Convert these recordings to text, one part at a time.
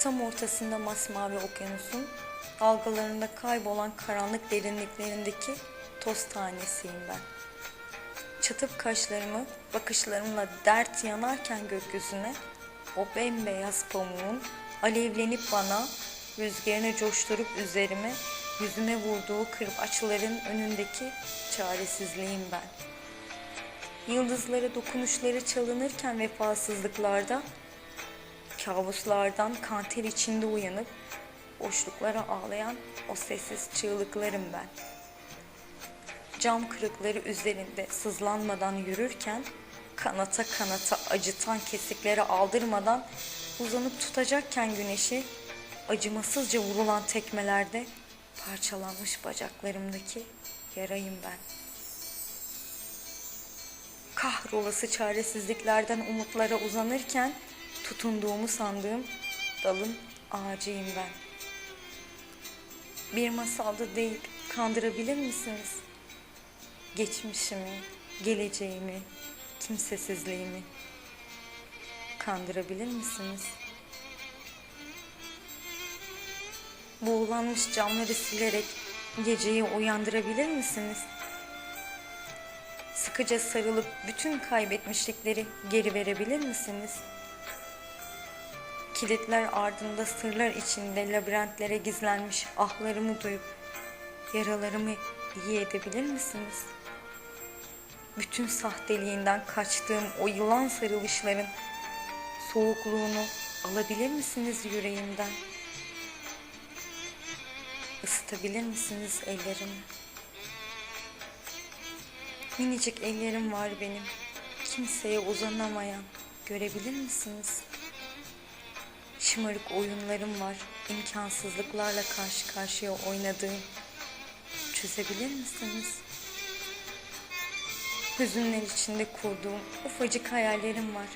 Tam ortasında masmavi okyanusun, dalgalarında kaybolan karanlık derinliklerindeki toz tanesiyim ben. Çatıp kaşlarımı bakışlarımla dert yanarken gökyüzüne, o bembeyaz pamuğun alevlenip bana, rüzgarını coşturup üzerime, yüzüme vurduğu kırbaçların önündeki çaresizliğim ben. Yıldızlara dokunuşları çalınırken vefasızlıklarda, kabuslardan kanter içinde uyanıp boşluklara ağlayan o sessiz çığlıklarım ben. Cam kırıkları üzerinde sızlanmadan yürürken kanata kanata acıtan kesiklere aldırmadan uzanıp tutacakken güneşi acımasızca vurulan tekmelerde parçalanmış bacaklarımdaki yarayım ben. Kahrolası çaresizliklerden umutlara uzanırken tutunduğumu sandığım dalın ağacıyım ben. Bir masalda deyip kandırabilir misiniz? Geçmişimi, geleceğimi, kimsesizliğimi kandırabilir misiniz? Buğulanmış camları silerek geceyi uyandırabilir misiniz? Sıkıca sarılıp bütün kaybetmişlikleri geri verebilir misiniz? Kilitler ardında sırlar içinde labirentlere gizlenmiş ahlarımı duyup yaralarımı iyi edebilir misiniz? Bütün sahteliğinden kaçtığım o yılan sarılışların soğukluğunu alabilir misiniz yüreğimden? Isıtabilir misiniz ellerimi? Minicik ellerim var benim. Kimseye uzanamayan. Görebilir misiniz? Şımarık oyunlarım var. imkansızlıklarla karşı karşıya oynadığım. Çözebilir misiniz? Hüzünler içinde kurduğum ufacık hayallerim var.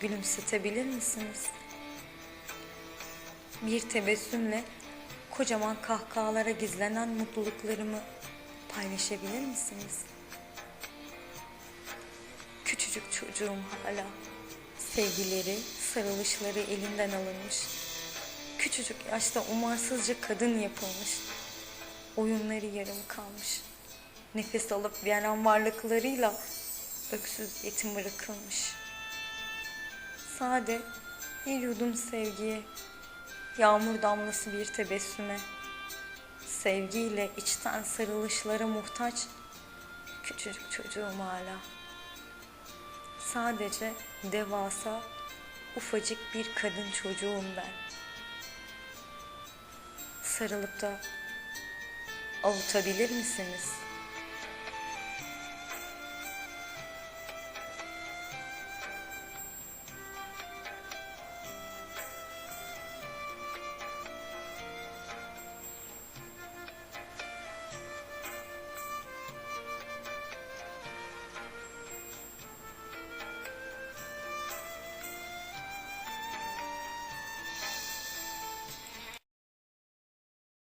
Gülümsetebilir misiniz? Bir tebessümle kocaman kahkahalara gizlenen mutluluklarımı paylaşabilir misiniz? Küçücük çocuğum hala. Sevgileri, sarılışları elinden alınmış. Küçücük yaşta umarsızca kadın yapılmış. Oyunları yarım kalmış. Nefes alıp veren varlıklarıyla öksüz yetim bırakılmış. Sade bir yudum sevgiye, yağmur damlası bir tebessüme, sevgiyle içten sarılışlara muhtaç küçücük çocuğum hala. Sadece devasa, ufacık bir kadın çocuğum ben. Sarılıp da avutabilir misiniz?''